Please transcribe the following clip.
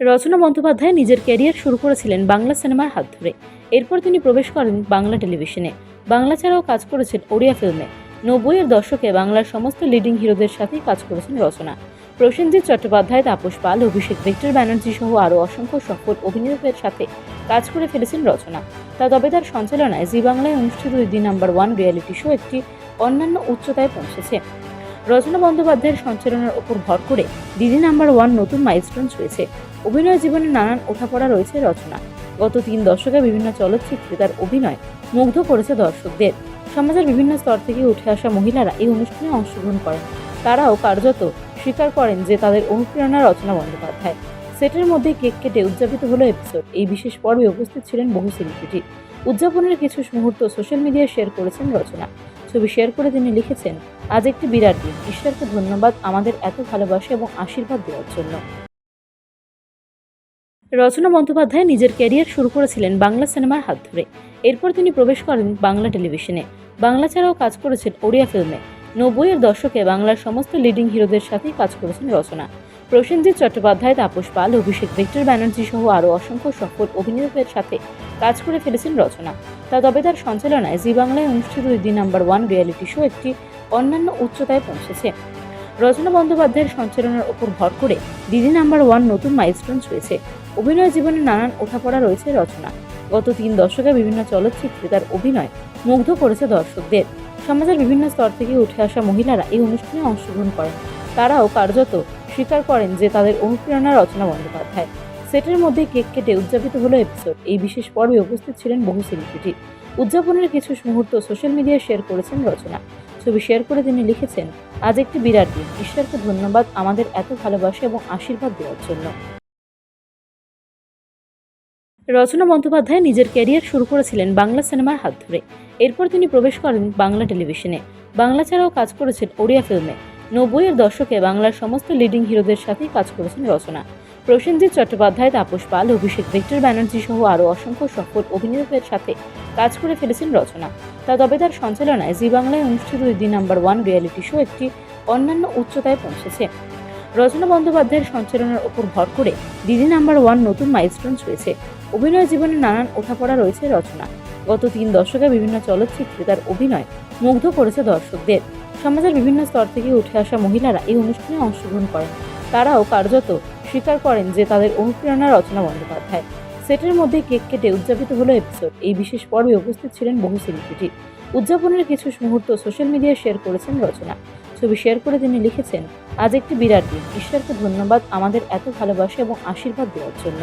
রচনা বন্দ্যোপাধ্যায় নিজের ক্যারিয়ার শুরু করেছিলেন বাংলা সিনেমার হাত ধরে। এরপর তিনি প্রবেশ করেন বাংলা টেলিভিশনে। বাংলা ছাড়াও কাজ করেছেন ওড়িয়া ফিল্মে। নব্বইয়ের দশকে বাংলার সমস্ত লিডিং হিরোদের সাথেই কাজ করেছেন রচনা। প্রসেনজিৎ চট্টোপাধ্যায়, তাপস পাল, অভিষেক ভিক্টর, ব্যানার্জি সহ আরও অসংখ্য সফল অভিনেতাদের সাথে কাজ করে ফেলেছেন রচনা। তা তবে তার সঞ্চালনায় জি বাংলায় অনুষ্ঠিত the number one reality show একটি অন্যান্য উচ্চতায় পৌঁছেছে। রচনা বন্দ্যোপাধ্যায়ের সঞ্চালনার ওপর ভর করে দিদি নাম্বার ওয়ান নতুন মাইলস্টোন ছুঁয়েছে অভিনয় জীবনে নানান ওঠাপড়া রয়েছে রচনা। গত তিন দশকে বিভিন্ন চলচ্চিত্রে তার অভিনয় মুগ্ধ করেছে দর্শকদের। সমাজের বিভিন্ন স্তর থেকে উঠে আসা মহিলারা এই অনুষ্ঠানে অংশগ্রহণ করেন। তারাও কার্যত স্বীকার করেন যে তাদের অনুপ্রেরণা রচনা বন্দ্যোপাধ্যায়। সেটের মধ্যে কেক কেটে উদযাপিত হলো এপিসোড এই বিশেষ পর্বে উপস্থিত ছিলেন বহু সেলিব্রিটি উদযাপনের কিছু মুহূর্ত সোশ্যাল মিডিয়ায় শেয়ার করেছেন রচনা। ছবি শেয়ার করে তিনি লিখেছেন, আজ একটি বিরাট দিন। ঈশ্বরকে ধন্যবাদ আমাদের এত ভালোবাসা এবং আশীর্বাদ দেওয়ার জন্য। রচনা বন্দ্যোপাধ্যায় নিজের ক্যারিয়ার শুরু করেছিলেন বাংলা সিনেমার হাত ধরে। এরপর তিনি প্রবেশ করেন বাংলা টেলিভিশনে। বাংলা ছাড়াও কাজ করেছেন ওড়িয়া ফিল্মে। নব্বইয়ের দশকে বাংলার সমস্ত লিডিং হিরোদের সাথেই কাজ করেছেন রচনা। প্রসেনজিৎ চট্টোপাধ্যায়, তাপস পাল, অভিষেক ভিক্টর ব্যানার্জি সহ আরও অসংখ্য সফল অভিনেতাদের সাথে কাজ করে ফেলেছেন রচনা। তা তবে তার সঞ্চালনায় জি বাংলায় অনুষ্ঠিত the number one reality show একটি অন্যান্য উচ্চতায় পৌঁছেছে। রচনা বন্দ্যোপাধ্যায়ের সঞ্চালনার ওপর ভর করে দিদি নাম্বার ওয়ান নতুন মাইলস্টোন ছুঁয়েছে অভিনয় জীবনে নানান ওঠাপড়া রয়েছে রচনা। গত তিন দশকে বিভিন্ন চলচ্চিত্রে তার অভিনয় মুগ্ধ করেছে দর্শকদের। সমাজের বিভিন্ন স্তর থেকে উঠে আসা মহিলারা এই অনুষ্ঠানে অংশগ্রহণ করেন। তারাও কার্যত স্বীকার করেন যে তাদের অনুপ্রেরণা রচনা বন্দ্যোপাধ্যায়। সেটের মধ্যে কেক কেটে উদযাপিত হলো এপিসোড এই বিশেষ পর্বে উপস্থিত ছিলেন বহু সেলিব্রিটি উদযাপনের কিছু মুহূর্ত সোশ্যাল মিডিয়ায় শেয়ার করেছেন রচনা। ছবি শেয়ার করে তিনি লিখেছেন, আজ একটি বিরাট দিন। ঈশ্বরকে ধন্যবাদ আমাদের এত ভালোবাসা এবং আশীর্বাদ দেওয়ার জন্য। রচনা বন্দ্যোপাধ্যায় নিজের ক্যারিয়ার শুরু করেছিলেন বাংলা সিনেমার হাত ধরে। এরপর তিনি প্রবেশ করেন বাংলা টেলিভিশনে বাংলা ছাড়াও কাজ করেছেন ওড়িয়া ফিল্মে নব্বইয়ের দশকে বাংলার সমস্ত লিডিং হিরোদের সাথেই কাজ করেছেন রচনা। প্রসেনজিৎ চট্টোপাধ্যায়, তাপস পাল, অভিষেক ভিক্টর ব্যানার্জি সহ আরও অসংখ্য সফল অভিনেতাদের সাথে কাজ করে ফেলেছেন রচনা। তা তবে তার সঞ্চালনায় জি বাংলায় অনুষ্ঠিত the number one reality show একটি অন্যান্য উচ্চতায় পৌঁছেছে। রচনা বন্দ্যোপাধ্যায়ের সঞ্চালনার ওপর ভর করে দিদি নাম্বার ওয়ান নতুন মাইলস্টোন ছুঁয়েছে অভিনয় জীবনে নানান ওঠাপড়া রয়েছে রচনা। গত তিন দশকে বিভিন্ন চলচ্চিত্রে তার অভিনয় মুগ্ধ করেছে দর্শকদের। সমাজের বিভিন্ন স্তর থেকে উঠে আসা মহিলারা এই অনুষ্ঠানে অংশগ্রহণ করেন। তারাও কার্যত স্বীকার করেন যে তাদের অনুপ্রেরণা রচনা বন্দ্যোপাধ্যায়। সেটের মধ্যে কেক কেটে উদযাপিত হলো এপিসোড এই বিশেষ পর্বে উপস্থিত ছিলেন বহু সেলিব্রিটি উদযাপনের কিছু মুহূর্ত সোশ্যাল মিডিয়ায় শেয়ার করেছেন রচনা। ছবি শেয়ার করে তিনি লিখেছেন, আজ একটি বিরাট দিন। ঈশ্বরকে ধন্যবাদ আমাদের এত ভালোবাসা এবং আশীর্বাদ দেওয়ার জন্য।